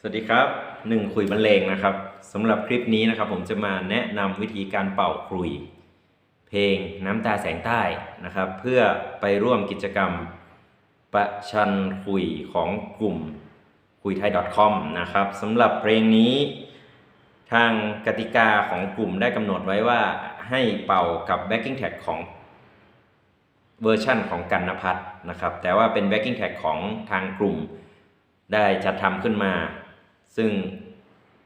สวัสดีครับหนึ่งคุยบรรเลงนะครับสำหรับคลิปนี้นะครับ ผมจะมาแนะนำวิธีการเป่าคลุย เพลงน้ำตาแสงใต้นะครับ เพื่อไปร่วมกิจกรรม ประชันคุยของกลุ่มคุยไทย .com นะครับสำหรับเพลงนี้ ทางกติกาของกลุ่มได้กำหนดไว้ว่าให้เป่ากับ backing tag ของเวอร์ชั่นของกันนพัฒน์นะครับแต่ว่าเป็น backing tag ของทางกลุ่มได้จัดทำขึ้นมา ซึ่ง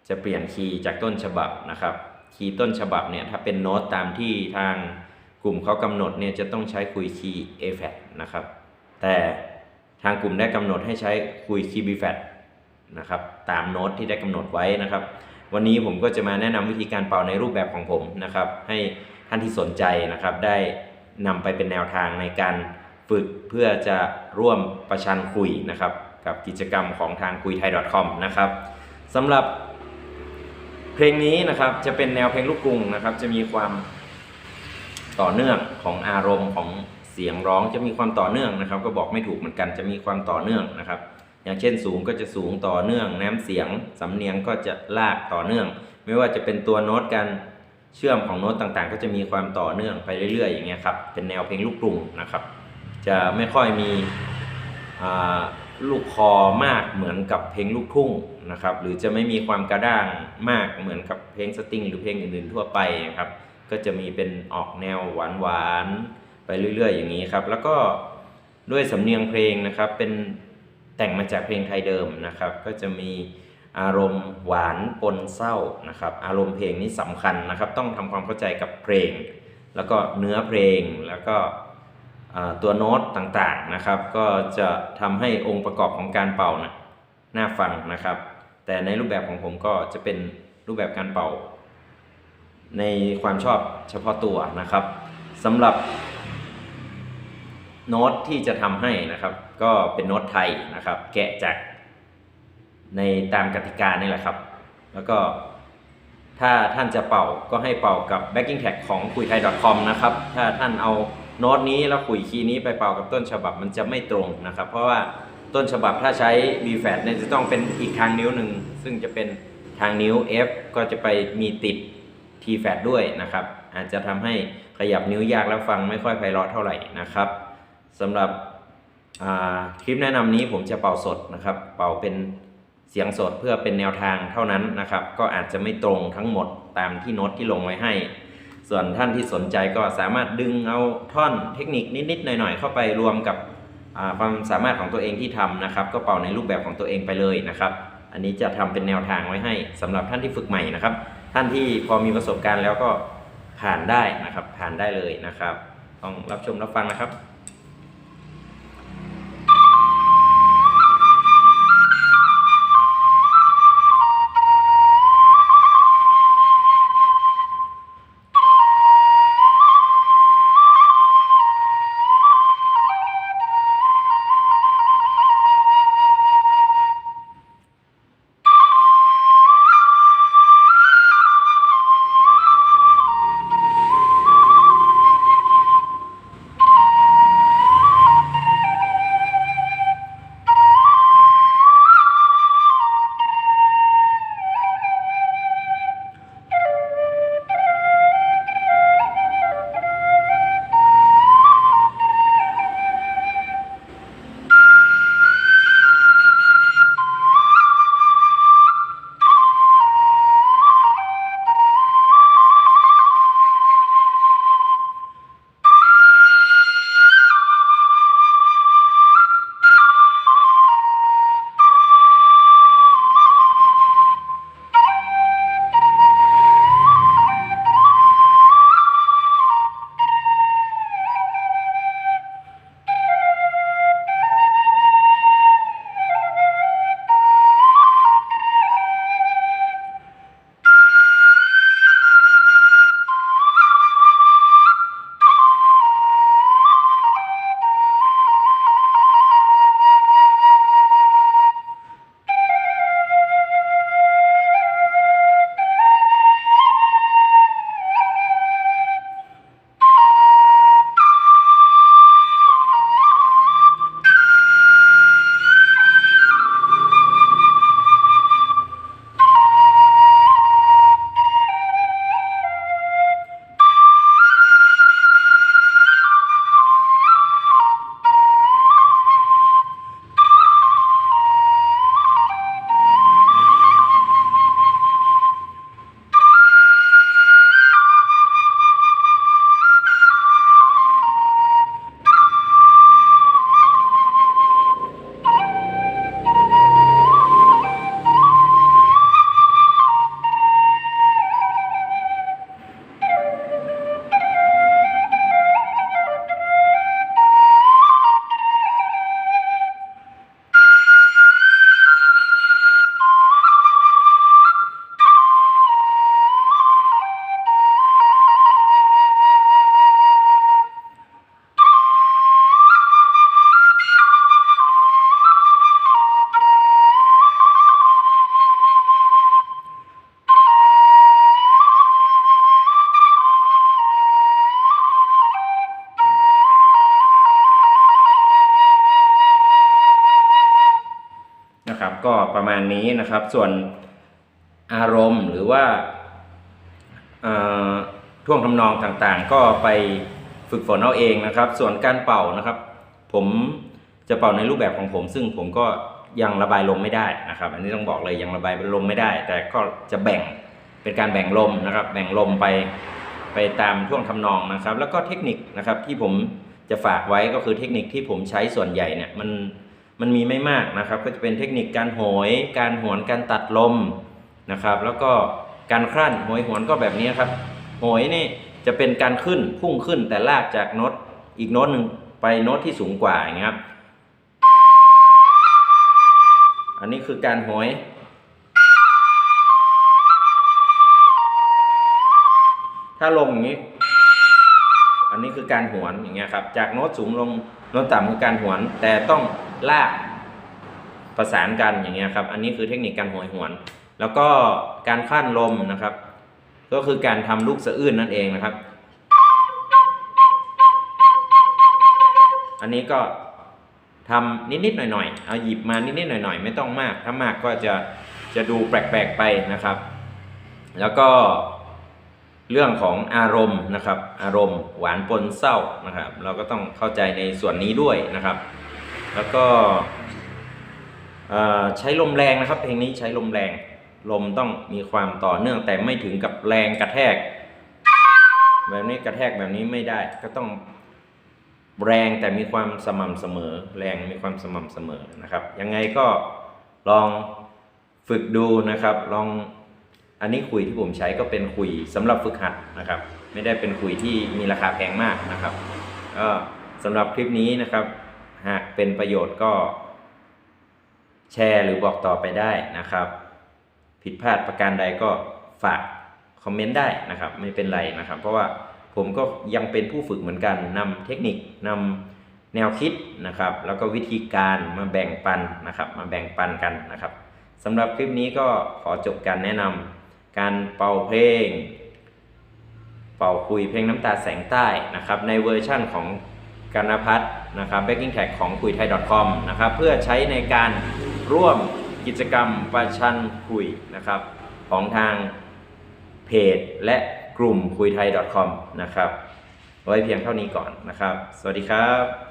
จะเปลี่ยนคีย์จากต้นฉบับนะครับ คีย์ต้นฉบับเนี่ยถ้าเป็นโน้ตตามที่ทางกลุ่มเขากำหนดเนี่ยจะต้องใช้คุยคีย์ A f a t นะครับ แต่ทางกลุ่มได้กำหนดให้ใช้คุยคีย์ B f a t นะครับตามโน้ตที่ได้กำหนดไว้นะครับ วันนี้ผมก็จะมาแนะนำวิธีการเป่าในรูปแบบของผมนะครับ ให้ท่านที่สนใจนะครับได้นำไปเป็นแนวทางในการฝึกเพื่อจะร่วมประชันคุยนะครับ กับกิจกรรมของทางคุยไทย .com นะครับสำหรับเพลงนี้นะครับจะเป็นแนวเพลงลูกกรุงนะครับ จะมีความต่อเนื่องของอารมณ์ของเสียงร้องจะมีความต่อเนื่องนะครับ ก็บอกไม่ถูกเหมือนกันจะมีความต่อเนื่องนะครับ อย่างเช่นสูงก็จะสูงต่อเนื่อง น้ำเสียงสำเนียงก็จะลากต่อเนื่อง ไม่ว่าจะเป็นตัวโน้ตการเชื่อมของโน้ตต่างๆ ก็จะมีความต่อเนื่องไปเรื่อยๆ อย่างเงี้ยครับเป็นแนวเพลงลูกกรุงนะครับ จะไม่ค่อยมีอ่า ลูกคอมากเหมือนกับเพลงลูกทุ่งนะครับ หรือจะไม่มีความกระด้างมากเหมือนกับเพลงสตริง หรือเพลงอื่นๆทั่วไปนะครับ ก็จะมีเป็นออกแนวหวานๆไปเรื่อยๆ อย่างนี้ครับ แล้วก็ด้วยสำเนียงเพลงนะครับ เป็นแต่งมาจากเพลงไทยเดิมนะครับ ก็จะมีอารมณ์หวานปนเศร้านะครับ อารมณ์เพลงนี้สำคัญนะครับ ต้องทำความเข้าใจกับเพลง แล้วก็เนื้อเพลงแล้วก็ ตัวโน้ตต่างๆนะครับ ก็จะทำให้องค์ประกอบของการเป่านะน่าฟังนะครับ แต่ในรูปแบบของผมก็จะเป็นรูปแบบการเป่า ในความชอบเฉพาะตัวนะครับสำหรับโน้ตที่จะทำให้นะครับ ก็เป็นโน้ตไทยนะครับ แกะจากในตามกติกานี่แหละครับ แล้วก็ถ้าท่านจะเป่าก็ให้เป่ากับ backing tag ของคุยไทย .com นะครับ ถ้าท่านเอา โน้ตนี้แล้วคุยคีย์นี้ไปเป่ากับต้นฉบับมันจะไม่ตรงนะครับ เพราะว่าต้นฉบับถ้าใช้ B flat เนี่ยจะต้องเป็นอีกทางนิ้วหนึ่งซึ่งจะเป็นทางนิ้ว F ก็จะไปมีติด T flat ด้วยนะครับ อาจจะทำให้ขยับนิ้วยากแล้วฟังไม่ค่อยไพเราะเท่าไหร่นะครับสำหรับคลิปแนะนำนี้ผมจะเป่าสดนะครับ เป่าเป็นเสียงสดเพื่อเป็นแนวทางเท่านั้นนะครับ ก็อาจจะไม่ตรงทั้งหมดตามที่โน้ตที่ลงไว้ให้ ส่วนท่านที่สนใจก็สามารถดึงเอาท่อนเทคนิคนิดๆหน่อยๆ เข้าไปรวมกับความสามารถของตัวเองที่ทำนะครับ ก็เป่าในรูปแบบของตัวเองไปเลยนะครับ อันนี้จะทำเป็นแนวทางไว้ให้สำหรับท่านที่ฝึกใหม่นะครับ ท่านที่พอมีประสบการณ์แล้วก็ผ่านได้นะครับ ผ่านได้เลยนะครับต้องรับชมรับฟังนะครับ นี้นะครับ ส่วนอารมณ์หรือว่าท่วงทำนองต่างๆ ก็ไปฝึกฝนเอาเองนะครับ ส่วนการเป่านะครับ ผมจะเป่าในรูปแบบของผม ซึ่งผมก็ยังระบายลมไม่ได้นะครับ อันนี้ต้องบอกเลยยังระบายลมไม่ได้ แต่ก็จะแบ่งเป็นการแบ่งลมนะครับ แบ่งลมไปไปตามท่วงทำนองนะครับ แล้วก็เทคนิคนะครับที่ผมจะฝากไว้ก็คือเทคนิคที่ผมใช้ส่วนใหญ่เนี่ยมัน มันมีไม่มากนะครับ ก็จะเป็นเทคนิคการโหย การหวนการตัดลมนะครับ แล้วก็การครั่นโหยหวนก็แบบนี้ครับโหยนี่จะเป็นการขึ้นพุ่งขึ้นแต่ลากจากโน้ตอีกโน้ตหนึ่งไปโน้ตที่สูงกว่าอย่างเงี้ยครับ อันนี้คือการโหยถ้าลงอย่างนี้ อันนี้คือการหวนอย่างเงี้ยครับ จากโน้ตสูงลงโน้ตต่ำคือการหวน แต่ต้อง ลากประสานกันอย่างเงี้ยครับ อันนี้คือเทคนิคการโหยหวน แล้วก็การขั้นลมนะครับ ก็คือการทำลูกสะอื้นนั่นเองนะครับ อันนี้ก็ทำนิดๆหน่อยๆ เอาหยิบมานิดๆหน่อยๆ ไม่ต้องมาก ถ้ามากก็จะจะดูแปลกๆไปนะครับ แล้วก็เรื่องของอารมณ์นะครับ อารมณ์หวานปนเศร้านะครับ เราก็ต้องเข้าใจในส่วนนี้ด้วยนะครับ แล้วก็ใช้ลมแรงนะครับ เพลงนี้ใช้ลมแรง ลมต้องมีความต่อเนื่องแต่ไม่ถึงกับแรงกระแทก แบบนี้กระแทกแบบนี้ไม่ได้ ก็ต้องแรงแต่มีความสม่ำเสมอ แรงมีความสม่ำเสมอนะครับ ยังไงก็ลองฝึกดูนะครับ ลองอันนี้คุยที่ผมใช้ก็เป็นคุยสำหรับฝึกหัดนะครับ ไม่ได้เป็นคุยที่มีราคาแพงมากนะครับก็สำหรับคลิปนี้นะครับ หากเป็นประโยชน์ก็แชร์หรือบอกต่อไปได้นะครับ ผิดพลาดประการใดก็ฝากคอมเมนต์ได้นะครับ ไม่เป็นไรนะครับ เพราะว่าผมก็ยังเป็นผู้ฝึกเหมือนกันนำเทคนิคนำแนวคิดนะครับ แล้วก็วิธีการมาแบ่งปันนะครับ มาแบ่งปันกันนะครับสำหรับคลิปนี้ก็ขอจบการแนะนำการเป่าเพลง เป่าคุยเพลงน้ำตาแสงใต้นะครับ ในเวอร์ชั่นของ กันพัฒน์นะครับ backing tag ของคุยไทย .com นะครับเพื่อใช้ในการร่วมกิจกรรมประชันคุยนะครับของทางเพจและกลุ่มคุยไทย .com นะครับไว้เพียงเท่านี้ก่อนนะครับ สวัสดีครับ